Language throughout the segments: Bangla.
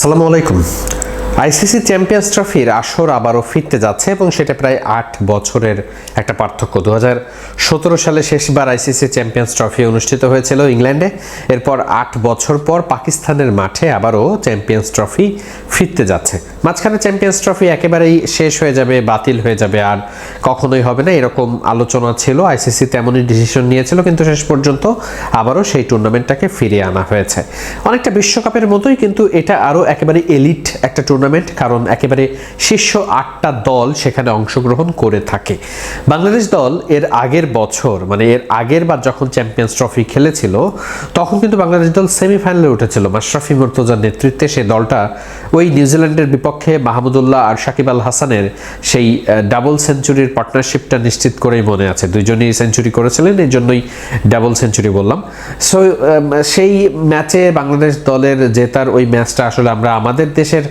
আসসালামু আলাইকুম। আইসিসি চ্যাম্পিয়ন্স ট্রফির আসর আবারও ফিরতে যাচ্ছে এবং সেটা প্রায় আট বছরের একটা পার্থক্য। দু সতেরো সালে শেষবার আইসিসি চ্যাম্পিয়ন্স ট্রফি অনুষ্ঠিত হয়েছিল ইংল্যান্ডে। এরপর আট বছর পর পাকিস্তানের মাঠে আবারও চ্যাম্পিয়ন্স ট্রফি ফিরতে যাচ্ছে। মাঝখানে চ্যাম্পিয়ন্স ট্রফি একেবারেই শেষ হয়ে যাবে, বাতিল হয়ে যাবে আর কখনোই হবে না। এরকম আলোচনা ছিল, আইসিসি তেমনই ডিসিশন নিয়েছিল, কিন্তু শেষ পর্যন্ত আবারও সেই টুর্নামেন্টটাকে ফিরিয়ে আনা হয়েছে। অনেকটা বিশ্বকাপের মতোই, কিন্তু এটা আরও একেবারে এলিট একটা টুর্নামেন্ট কারণ একেবারে শীর্ষ আটটা দল সেখানে অংশগ্রহণ করে থাকে। বাংলাদেশ দল এর আগের বছর মানে এর আগের বার যখন চ্যাম্পিয়ন্স ট্রফি খেলেছিল, তখন কিন্তু বাংলাদেশ দল সেমিফাইনালে উঠেছিল। মাশরাফি মুর্তজার নেতৃত্বে সেই দলটা ওই নিউজিল্যান্ডের বিপক্ষে মাহমুদুল্লাহ আর সাকিব আল হাসানের সেই ডাবল সেঞ্চুরির পার্টনারশিপটা নিশ্চিত করেই মনে আছে। দুইজনই সেঞ্চুরি করেছিলেন এই জন্যই ডাবল সেঞ্চুরি বললাম সো সেই ম্যাচে বাংলাদেশ দলের জেতার ওই ম্যাচটা আসলে আমরা আমাদের দেশের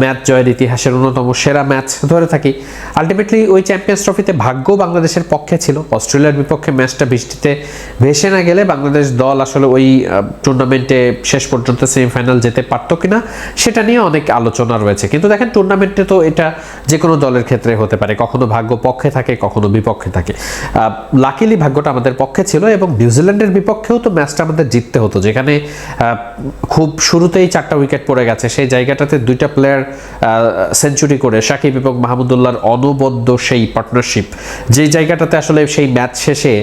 ম্যাচ, জয়ের ইতিহাসের অন্যতম সেরা ম্যাচ ধরে থাকি। আলটিমেটলি ওই চ্যাম্পিয়ন্স ট্রফিতে ভাগ্য বাংলাদেশের পক্ষে ছিল। অস্ট্রেলিয়ার বিপক্ষে ম্যাচটা বৃষ্টিতে ভেসে না গেলে বাংলাদেশ দল আসলে ওই টুর্নামেন্টে শেষ পর্যন্ত সেমিফাইনাল যেতে পারতো কিনা, সেটা নিয়ে অনেক আলোচনা রয়েছে। কিন্তু দেখেন টুর্নামেন্টে তো এটা যে কোনো দলের ক্ষেত্রে হতে পারে। কখনো ভাগ্য পক্ষে থাকে, কখনো বিপক্ষে থাকে। লাকিলি ভাগ্যটা আমাদের পক্ষে ছিল এবং নিউজিল্যান্ডের বিপক্ষেও তো ম্যাচটা আমাদের জিততে হতো। যেখানে খুব শুরুতেই চারটা উইকেট পড়ে গেছে। সেই জায়গাটাতে দুইটা প্লেয়ার সেঞ্চুরি করে সাকিব এবং মাহমুদুল্লাহর অনবদ্য সেই পার্টনারশিপ যে জায়গাটাতে আসলে সেই ম্যাচ শেষে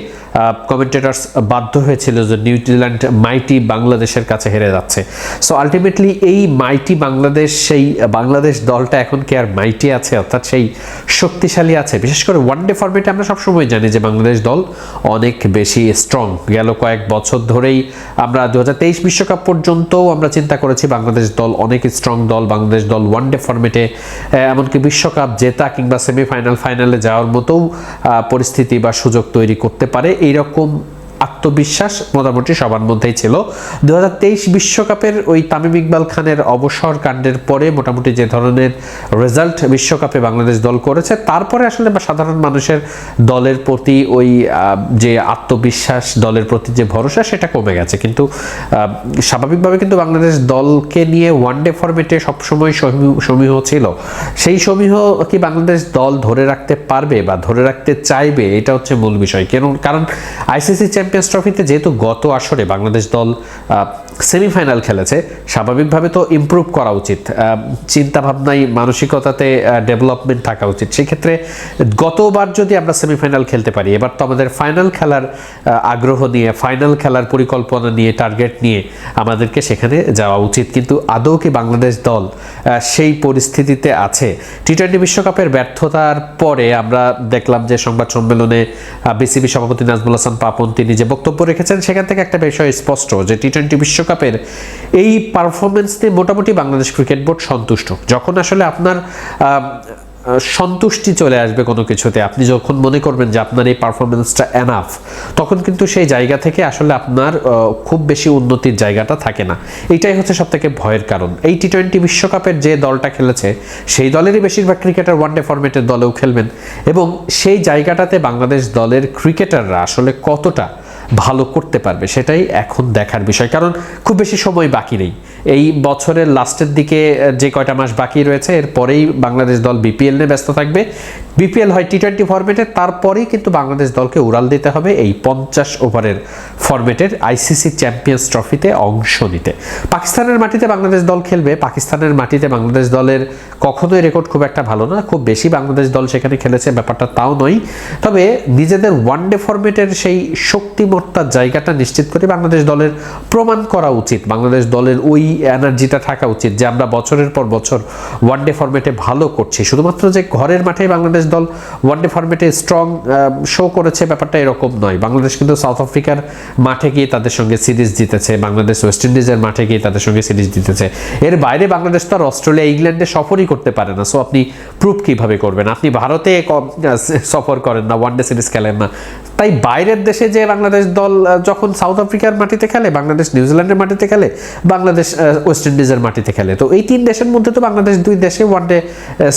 কমেন্টেটার্স বাধ্য হয়েছিল যে নিউজিল্যান্ড মাইটি বাংলাদেশের কাছে হেরে যাচ্ছে। সো আলটিমেটলি এই মাইটি বাংলাদেশ, সেই বাংলাদেশ দলটা এখন কি আর মাইটি আছে? অর্থাৎ সেই শক্তিশালী আছে। বিশেষ করে ওয়ান ডে ফর্মেটে আমরা সবসময় জানি যে বাংলাদেশ দল অনেক বেশি স্ট্রং গেল কয়েক বছর ধরেই আমরা দু বিশ্বকাপ পর্যন্তও আমরা চিন্তা করেছি বাংলাদেশ দল অনেক স্ট্রং দল, বাংলাদেশ দল ওয়ান ডে ফর্মেটে এমনকি বিশ্বকাপ, জেতা কিংবা সেমিফাইনাল ফাইনালে যাওয়ার মতো পরিস্থিতি বা সুযোগ তৈরি করতে পারে। এইরকম আত্মবিশ্বাস মোটামুটি সবার মধ্যেই ছিল। দু বিশ্বকাপের ওই তামিম ইকবাল খানের অবসর কাণ্ডের পরে মোটামুটি যে ধরনের রেজাল্ট বিশ্বকাপে বাংলাদেশ দল করেছে, তারপরে আসলে সাধারণ মানুষের দলের প্রতি ওই যে আত্মবিশ্বাস, দলের প্রতি যে ভরসা, সেটা কমে গেছে। কিন্তু স্বাভাবিকভাবে কিন্তু বাংলাদেশ দলকে নিয়ে ওয়ান ডে ফরম্যাটে সবসময় সমীহ ছিল। সেই সমীহ কি বাংলাদেশ দল ধরে রাখতে পারবে বা ধরে রাখতে চাইবে, এটা হচ্ছে মূল বিষয়। কেন? কারণ আইসিসি চ্যাম্পিয়ন্স ট্রফিতে যেহেতু গত আসরে বাংলাদেশ দল সেমিফাইনাল খেলেছে। স্বাভাবিকভাবে তো ইম্প্রুভ করা উচিত। চিন্তাভাবনায় মানসিকতাতে ডেভেলপমেন্ট থাকা উচিত। সেক্ষেত্রে গতবার যদি আমরা সেমিফাইনাল খেলতে পারি, এবার তো আমাদের ফাইনাল খেলার আগ্রহ নিয়ে ফাইনাল খেলার পরিকল্পনা নিয়ে টার্গেট নিয়ে আমাদেরকে সেখানে যাওয়া উচিত। কিন্তু আদৌ কি বাংলাদেশ দল সেই পরিস্থিতিতে আছে? টি টোয়েন্টি বিশ্বকাপের ব্যর্থতার পরে আমরা দেখলাম যে সংবাদ সম্মেলনে বিসিবি সভাপতি নাজমুল হাসান পাপন তিনি যে বক্তব্য রেখেছেন, সেখান থেকে একটা বিষয় স্পষ্ট যে টি টোয়েন্টি বিশ্বকাপের এই পারফরমেন্স নিয়ে মোটামুটি বাংলাদেশ ক্রিকেট বোর্ড সন্তুষ্ট। যখন আসলে আপনার সন্তুষ্টি চলে আসবে কোনো কিছুতে, আপনি যখন মনে করবেন যে আপনার এই পারফরমেন্সটা এনাফ তখন কিন্তু সেই জায়গা থেকে আসলে আপনার খুব বেশি উন্নতির জায়গাটা থাকে না। এইটাই হচ্ছে সব থেকে ভয়ের কারণ। এই টি টোয়েন্টি বিশ্বকাপের যে দলটা খেলেছে, সেই দলেরই বেশিরভাগ ক্রিকেটার ওয়ানডে ফরম্যাটের দলেও খেলবেন। এবং সেই জায়গাটাতে বাংলাদেশ দলের ক্রিকেটাররা আসলে কতটা ভালো করতে পারবে সেটাই এখন দেখার বিষয়। কারণ খুব বেশি সময় বাকি নেই। এই বছরের লাস্টের দিকে যে কয়টা মাস বাকি রয়েছে এরপরেই বাংলাদেশ দল বিপিএল নিয়ে ব্যস্ত থাকবে। বিপিএল হয় টি টোয়েন্টি ফরম্যাটে তারপরেই কিন্তু বাংলাদেশ দলকে উড়াল দিতে হবে এই পঞ্চাশ ওভারের ফরম্যাটের আইসিসি চ্যাম্পিয়ন্স ট্রফিতে অংশ নিতে। পাকিস্তানের মাটিতে বাংলাদেশ দল খেলবে, পাকিস্তানের মাটিতে বাংলাদেশ দলের কখনোই রেকর্ড খুব একটা ভালো না, খুব বেশি বাংলাদেশ দল সেখানে খেলেছে, ব্যাপারটা তাও নয়। তবে নিজেদের ওয়ান ডে ফরম্যাটের সেই শক্তিমত্তার জায়গাটা নিশ্চিত করে বাংলাদেশ দলের প্রমাণ করা উচিত। বাংলাদেশ দলের ওই এনার্জিটা থাকা উচিত যে আমরা বছরের পর বছর ওয়ান ডে ফরম্যাটে ভালো করছি। শুধুমাত্র যে ঘরের মাঠে বাংলাদেশ দল ওয়ান ডে ফরম্যাটে স্ট্রং শো করেছে, ব্যাপারটা এরকম নয়। বাংলাদেশ কিন্তু সাউথ আফ্রিকার মাঠে গিয়ে তাদের সঙ্গে সিরিজ জিতেছে, বাংলাদেশ ওয়েস্ট ইন্ডিজের মাঠে গিয়ে তাদের সঙ্গে সিরিজ জিতেছে। এর বাইরে বাংলাদেশ তো আর অস্ট্রেলিয়া ইংল্যান্ডে সফরই করতে পারে না। সো আপনি প্রুফ কীভাবে করবেন? আপনি ভারতে সফর করেন না ওয়ান ডে সিরিজ খেলেন না। তাই বাইরের দেশে যে বাংলাদেশ দল যখন সাউথ আফ্রিকার মাটিতে খেলে, বাংলাদেশ নিউজিল্যান্ডের মাটিতে খেলে, বাংলাদেশ ওয়েস্ট ইন্ডিজের মাটিতে খেলে। তো এই তিন দেশের মধ্যে তো বাংলাদেশ দুই দেশে ওয়ান ডে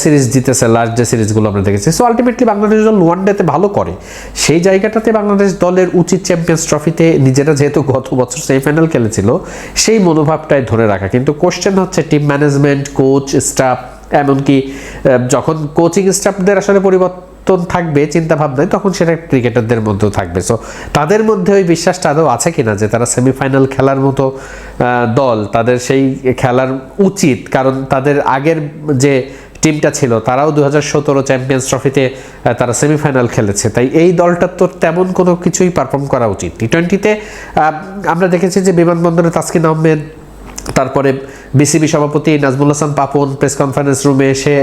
সিরিজ জিতেছে লাস্ট যে সিরিজগুলো আমরা দেখেছি। সো আলটিমেটলি বাংলাদেশ দল ওয়ান ডেতে ভালো করে। সেই জায়গাটাতে বাংলাদেশ দলের উচিত চ্যাম্পিয়ন্স ট্রফিতে নিজেরা যেহেতু গত বছর সেমিফাইনাল খেলেছিল, সেই মনোভাবটাই ধরে রাখা। কিন্তু কোশ্চেন হচ্ছে টিম ম্যানেজমেন্ট কোচ স্টাফ এমনকি যখন কোচিং স্টাফদের আসলে পরিবর্তন থাকবে চিন্তা ভাবনায় তখন সেটা ক্রিকেটারদের মধ্যেও থাকবে। সো তাদের মধ্যে ওই বিশ্বাসটা আদৌ আছে কিনা যে তারা সেমিফাইনাল খেলার মতো দল, তাদের সেই খেলার উচিত? কারণ তাদের আগের যে টিমটা ছিল, তারাও দু হাজার সতেরো চ্যাম্পিয়ন্স ট্রফিতে তারা সেমিফাইনাল খেলেছে। তাই এই দলটার তো তেমন কোনো কিছুই পারফর্ম করা উচিত। টি টোয়েন্টিতে আমরা দেখেছি যে বিমানবন্দরে তাসকিন আহমেদ তারপরে বিসিবি সভাপতি নাজমুল হাসান পাপন প্রেস কনফারেন্স রুমে এসে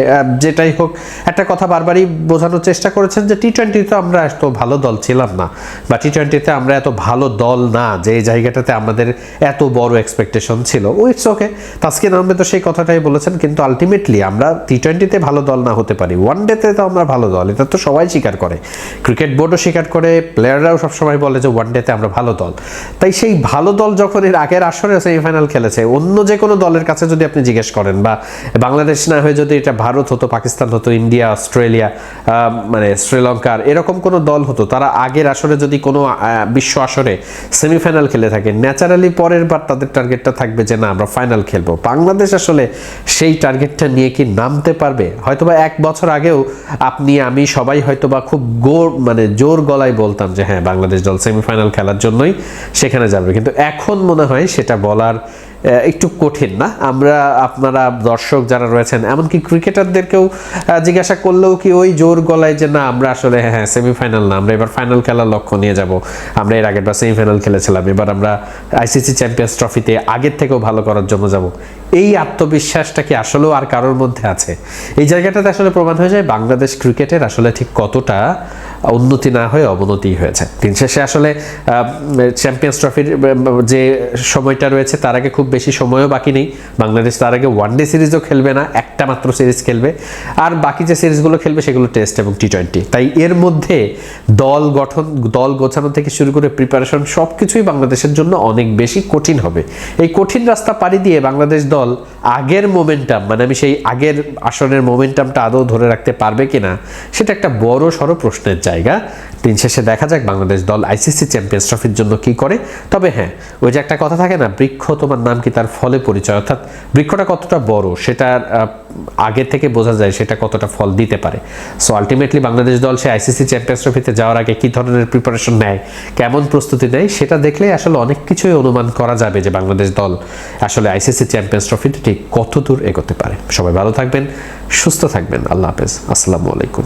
যেটাই হোক, একটা কথা বারবারই বোঝানোর চেষ্টা করেছেন যে টি টোয়েন্টিতে আমরা এত ভালো দল ছিলাম না, বা টি টোয়েন্টিতে আমরা এত ভালো দল না, যে জায়গাটাতে আমাদের এত বড় এক্সপেকটেশন ছিল। ইটস ওকে তাসকিন আহমেদ তো সেই কথাটাই বলেছেন, কিন্তু আলটিমেটলি আমরা টি টোয়েন্টিতে ভালো দল না হতে পারি। ওয়ান ডেতে তো আমরা ভালো দল, এটা তো সবাই স্বীকার করে। ক্রিকেট বোর্ডও স্বীকার করে প্লেয়াররাও সবসময় বলে যে ওয়ান ডেতে আমরা ভালো দল। তাই সেই ভালো দল যখন এর আগের আসরে সেমিফাইনাল খেলেছে অন্য যে কোনো দলের কাছে যদি আপনি জিজ্ঞেস করেন বা বাংলাদেশ না হয়ে যদি এটা ভারত হতো, পাকিস্তান হতো, ইন্ডিয়া, অস্ট্রেলিয়া মানে শ্রীলঙ্কার, এরকম কোনো দল হতো, তারা আগের আসরে যদি কোনো বিশ্ব আসরে সেমিফাইনাল খেলে থাকে, ন্যাচারালি পরের বার তাদের টার্গেটটা থাকবে যে না, আমরা ফাইনাল খেলব। বাংলাদেশ আসলে সেই টার্গেটটা নিয়ে কি নামতে পারবে? হয়তোবা এক বছর আগেও আপনি, আমি সবাই হয়তোবা খুব গোর মানে জোর গলায় বলতাম যে হ্যাঁ বাংলাদেশ দল সেমিফাইনাল খেলার জন্যই সেখানে যাবে। কিন্তু এখন মনে হয় সেটা বলার একটু কঠিন না। আমরা, আপনারা দর্শক যারা রয়েছেন, এমনকি ক্রিকেটারদেরকেও জিজ্ঞাসা করলেও কি ওই জোর গলায় যে না, আমরা আসলে হ্যাঁ সেমিফাইনাল না, আমরা এবার ফাইনাল খেলার লক্ষ্য নিয়ে যাব। আমরা এর আগের বার সেমিফাইনাল খেলেছিলাম, এবার আমরা আইসিসি চ্যাম্পিয়ন্স ট্রফিতে আগের থেকেও ভালো করার জন্য যাব। এই আত্মবিশ্বাসটা কি আসলেও আর কারোর মধ্যে আছে? এই জায়গাটাতে আসলে প্রমাণ হয়ে যায় বাংলাদেশ ক্রিকেটের আসলে ঠিক কতটা উন্নতি না হয়ে অবনতি হয়েছে। দিন শেষে আসলে চ্যাম্পিয়ন্স ট্রফির যে সময়টা রয়েছে, তার আগে খুব বেশি সময়ও বাকি নেই। বাংলাদেশ তার আগে ওয়ান ডে সিরিজও খেলবে না, একটা মাত্র সিরিজ খেলবে। আর বাকি যে সিরিজগুলো খেলবে, সেগুলো টেস্ট এবং টি টোয়েন্টি তাই এর মধ্যে দল গঠন, দল গোছানো থেকে শুরু করে প্রিপারেশন সব কিছুই বাংলাদেশের জন্য অনেক বেশি কঠিন হবে। এই কঠিন রাস্তা পাড়ি দিয়ে বাংলাদেশ দল আগের মোমেন্টাম মানে আমি সেই আগের আসনের মোমেন্টামটা আদৌ ধরে রাখতে পারবে কিনা, সেটা একটা বড় সড়ো প্রশ্নের জায়গা। দিন শেষে দেখা যাক বাংলাদেশ দল আইসিসি চ্যাম্পিয়ন্স ট্রফির জন্য কি করে। তবে হ্যাঁ ওই যে একটা কথা থাকে না, বৃক্ষ তোমার নাম কি তার ফলে পরিচয়? অর্থাৎ বৃক্ষটা কতটা বড়, সেটার আগে থেকে বোঝা যায় সেটা কতটা ফল দিতে পারে। সো আলটিমেটলি বাংলাদেশ দল সে আইসিসি চ্যাম্পিয়ন্স ট্রফিতে যাওয়ার আগে কি ধরনের প্রিপারেশন নেয়, কেমন প্রস্তুতি নেয়, সেটা দেখলে আসলে অনেক কিছুই অনুমান করা যাবে যে বাংলাদেশ দল আসলে আইসিসি চ্যাম্পিয়ন্স ট্রফিতে ঠিক কত দূর এগোতে পারে। সবাই ভালো থাকবেন, সুস্থ থাকবেন। আল্লাহ হাফেজ। আসসালামু আলাইকুম।